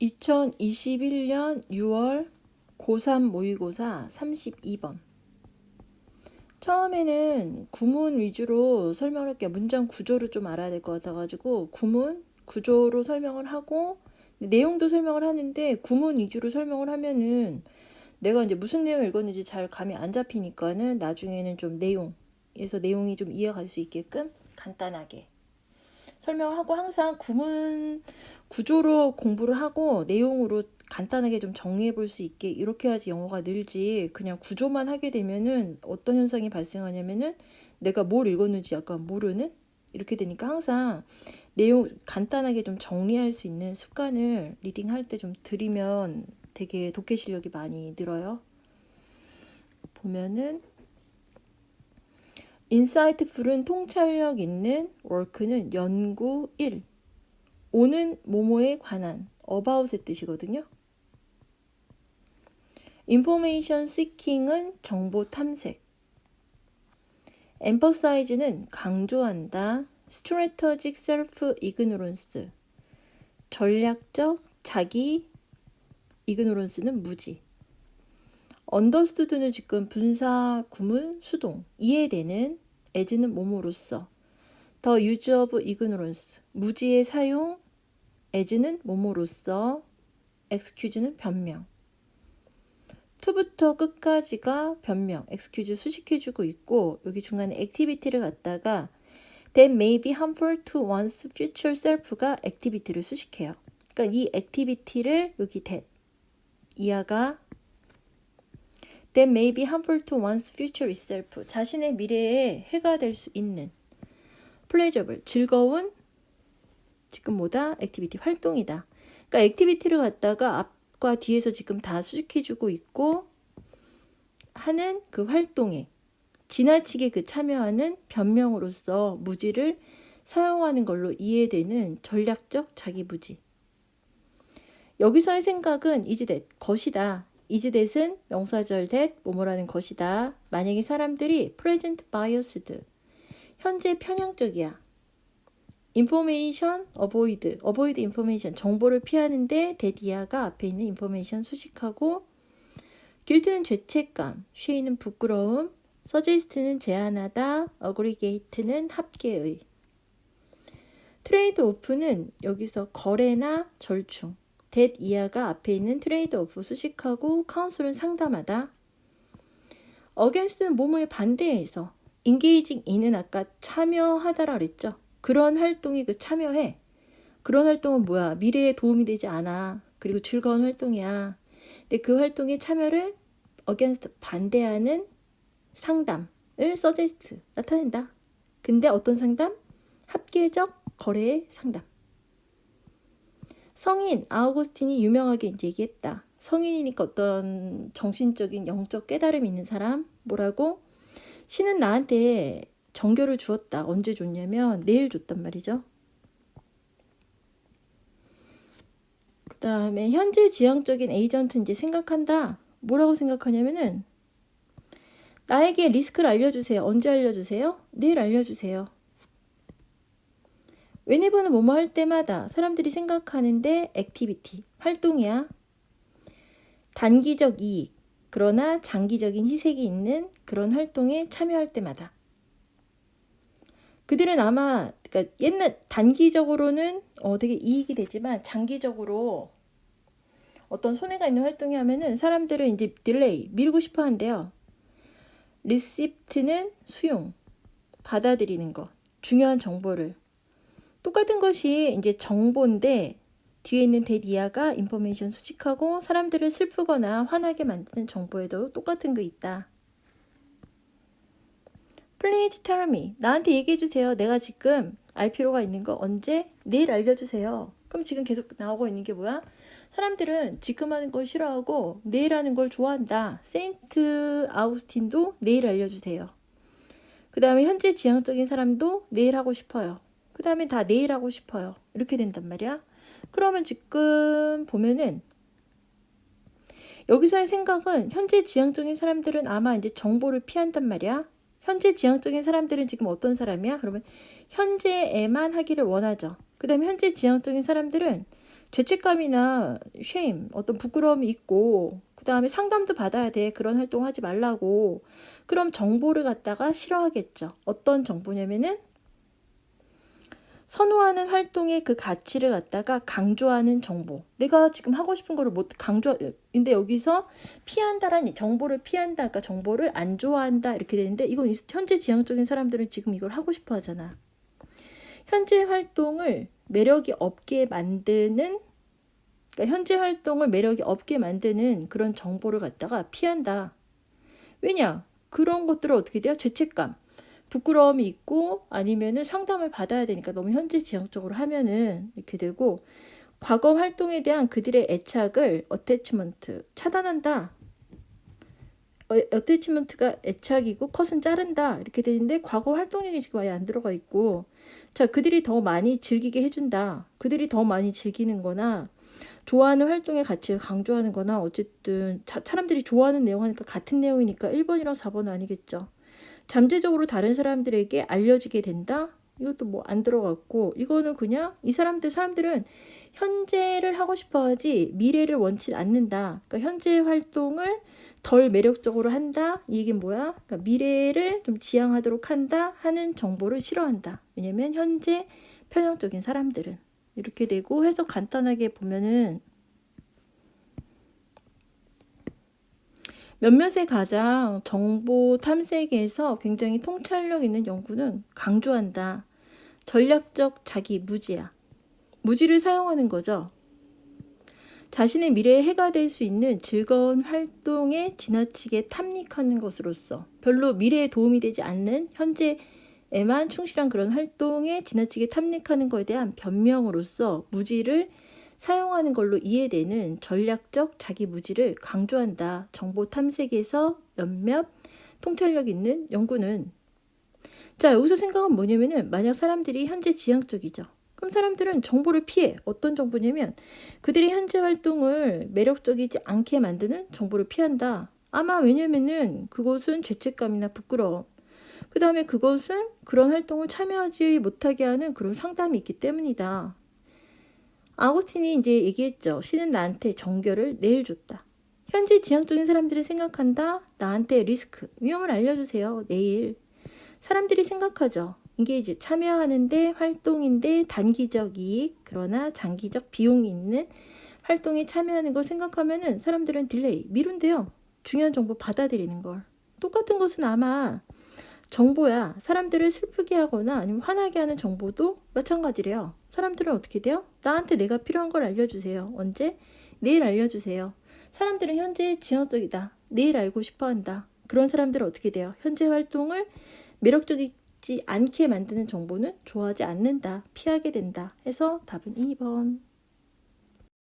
2021년 6월 고3 모의고사 32번. 처음에는 구문 위주로 설명할게요. 문장 구조를 좀 알아야 될 것 같아가지고 구문 구조로 설명을 하고 내용도 설명을 하는데 구문 위주로 설명을 하면은 내가 이제 무슨 내용 읽었는지 잘 감이 안 잡히니까는 나중에는 좀 내용에서 내용이 좀 이해갈 수 있게끔 간단하게 설명을 하고 항상 구문 구조로 공부를 하고 내용으로 간단하게 좀 정리해 볼 수 있게 이렇게 해야지 영어가 늘지 그냥 구조만 하게 되면은 어떤 현상이 발생하냐면은 내가 뭘 읽었는지 약간 모르는 이렇게 되니까 항상 내용 간단하게 좀 정리할 수 있는 습관을 리딩 할 때 좀 들이면 되게 독해 실력이 많이 늘어요. 보면은 인사이트풀은 통찰력 있는 워크는 연구 1. 오는 모모에 관한 about의 뜻이거든요. information seeking은 정보 탐색. emphasize는 강조한다. strategic self ignorance. 전략적 자기 ignorance는 무지. understood는 지금 분사 구문 수동 이해되는 as는 뭐뭐로서 더 use of ignorance 무지의 사용 as는 뭐뭐로서 excuse는 변명 to부터 끝까지가 변명 excuse 수식해주고 있고 여기 중간에 activity를 갖다가 that may be harmful to one's future self가 activity를 수식해요. 그러니까 이 activity를 여기 that 이하가 that may be harmful to one's future self. 자신의 미래에 해가 될 수 있는 pleasurable, 즐거운 지금 뭐다? 액티비티 활동이다. 그러니까 액티비티를 갖다가 앞과 뒤에서 지금 다 수식해주고 있고 하는 그 활동에 지나치게 그 참여하는 변명으로서 무지를 사용하는 걸로 이해되는 전략적 자기부지. 여기서의 생각은 이즈댓 것이다. 이즈댓은 명사절 that 뭐뭐라는 것이다. 만약에 사람들이 present biased 현재 편향적이야. information avoid avoid information 정보를 피하는데 대디아가 앞에 있는 information 수식하고 guilt는 죄책감, shame는 부끄러움, suggest는 제안하다, aggregate는 합계의 트레이드 오프는 여기서 거래나 절충 that 이하가 앞에 있는 트레이드 오프 수식하고 카운슬은 상담하다. against는 뭐뭐에 반대해서 engaging in은 아까 참여하다라 그랬죠. 그런 활동에 그 참여해. 그런 활동은 뭐야? 미래에 도움이 되지 않아. 그리고 즐거운 활동이야. 근데 그 활동에 참여를 against 반대하는 상담을 suggest 나타낸다. 근데 어떤 상담? 합계적 거래의 상담. 성인 아우구스틴이 유명하게 이제 얘기했다. 성인이니까 어떤 정신적인 영적 깨달음 있는 사람 뭐라고 신은 나한테 정교를 주었다. 언제 줬냐면 내일 줬단 말이죠. 그 다음에 현재 지향적인 에이전트 이제 생각한다. 뭐라고 생각하냐면은 나에게 리스크를 알려주세요. 언제 알려주세요? 내일 알려주세요. 웨네버는 뭐뭐 할 때마다 사람들이 생각하는데 액티비티, 활동이야. 단기적 이익, 그러나 장기적인 희색이 있는 그런 활동에 참여할 때마다. 그들은 아마 그러니까 옛날 단기적으로는 어, 되게 이익이 되지만 장기적으로 어떤 손해가 있는 활동이 하면은 사람들은 이제 딜레이 밀고 싶어 한대요. 리시프트는 수용, 받아들이는 것, 중요한 정보를 똑같은 것이 이제 정보인데 뒤에 있는 데디아가 인포메이션 수식하고 사람들을 슬프거나 화나게 만드는 정보에도 똑같은 거 있다. Please tell me. 나한테 얘기해 주세요. 내가 지금 알 필요가 있는 거 언제? 내일 알려주세요. 그럼 지금 계속 나오고 있는 게 뭐야? 사람들은 지금 하는 걸 싫어하고 내일 하는 걸 좋아한다. 세인트 아우스틴도 내일 알려주세요. 그 다음에 현재 지향적인 사람도 내일 하고 싶어요. 그 다음에 다 내일 하고 싶어요. 이렇게 된단 말이야. 그러면 지금 보면은 여기서의 생각은 현재 지향적인 사람들은 아마 이제 정보를 피한단 말이야. 현재 지향적인 사람들은 지금 어떤 사람이야? 그러면 현재에만 하기를 원하죠. 그 다음에 현재 지향적인 사람들은 죄책감이나 shame, 어떤 부끄러움이 있고 그 다음에 상담도 받아야 돼. 그런 활동 하지 말라고. 그럼 정보를 갖다가 싫어하겠죠. 어떤 정보냐면은 선호하는 활동의 그 가치를 갖다가 강조하는 정보. 내가 지금 하고 싶은 거를 못 강조, 근데 여기서 피한다라는 정보를 피한다, 그러니까 정보를 안 좋아한다 이렇게 되는데 이건 현재 지향적인 사람들은 지금 이걸 하고 싶어 하잖아. 현재 활동을 매력이 없게 만드는 그러니까 현재 활동을 매력이 없게 만드는 그런 정보를 갖다가 피한다. 왜냐? 그런 것들을 어떻게 돼요? 죄책감, 부끄러움이 있고 아니면은 상담을 받아야 되니까 너무 현재 지향적으로 하면은 이렇게 되고 과거 활동에 대한 그들의 애착을 어태치먼트 차단한다. 어, 어태치먼트가 애착이고 컷은 자른다. 이렇게 되는데 과거 활동력이 지금 아예 안 들어가 있고 자 그들이 더 많이 즐기게 해준다. 그들이 더 많이 즐기는 거나 좋아하는 활동의 가치를 강조하는 거나 어쨌든 자, 사람들이 좋아하는 내용 하니까 같은 내용이니까 1번이랑 4번은 아니겠죠 잠재적으로 다른 사람들에게 알려지게 된다 이것도 뭐 안 들어갔고 이거는 그냥 이 사람들 사람들은 현재를 하고 싶어 하지 미래를 원치 않는다 그러니까 현재 활동을 덜 매력적으로 한다. 이게 뭐야? 그러니까 미래를 좀 지향하도록 한다 하는 정보를 싫어한다. 왜냐면 현재 편향적인 사람들은 이렇게 되고 해서 간단하게 보면은 몇몇의 가장 정보 탐색에서 굉장히 통찰력 있는 연구는 강조한다. 전략적 자기 무지야. 무지를 사용하는 거죠. 자신의 미래에 해가 될 수 있는 즐거운 활동에 지나치게 탐닉하는 것으로서 별로 미래에 도움이 되지 않는 현재에만 충실한 그런 활동에 지나치게 탐닉하는 것에 대한 변명으로서 무지를 사용하는 걸로 이해되는 전략적 자기 무지를 강조한다. 정보 탐색에서 몇몇 통찰력 있는 연구는 자 여기서 생각은 뭐냐면은 만약 사람들이 현재 지향적이죠. 그럼 사람들은 정보를 피해. 어떤 정보냐면 그들의 현재 활동을 매력적이지 않게 만드는 정보를 피한다. 아마 왜냐면은 그것은 죄책감이나 부끄러움. 그 다음에 그것은 그런 활동을 참여하지 못하게 하는 그런 상담이 있기 때문이다. 아고스틴이 이제 얘기했죠. 신은 나한테 정결을 내일 줬다. 현재 지향적인 사람들이 생각한다. 나한테 리스크, 위험을 알려주세요. 내일. 사람들이 생각하죠. 이게 이제 참여하는데 활동인데 단기적 이익 그러나 장기적 비용이 있는 활동에 참여하는 걸 생각하면은 사람들은 딜레이 미룬대요. 중요한 정보 받아들이는 걸. 똑같은 것은 아마 정보야. 사람들을 슬프게 하거나 아니면 화나게 하는 정보도 마찬가지래요. 사람들은 어떻게 돼요? 나한테 내가 필요한 걸 알려주세요. 언제? 내일 알려주세요. 사람들은 현재 지향적이다. 내일 알고 싶어 한다. 그런 사람들은 어떻게 돼요? 현재 활동을 매력적이지 않게 만드는 정보는 좋아하지 않는다. 피하게 된다. 해서 답은 2번.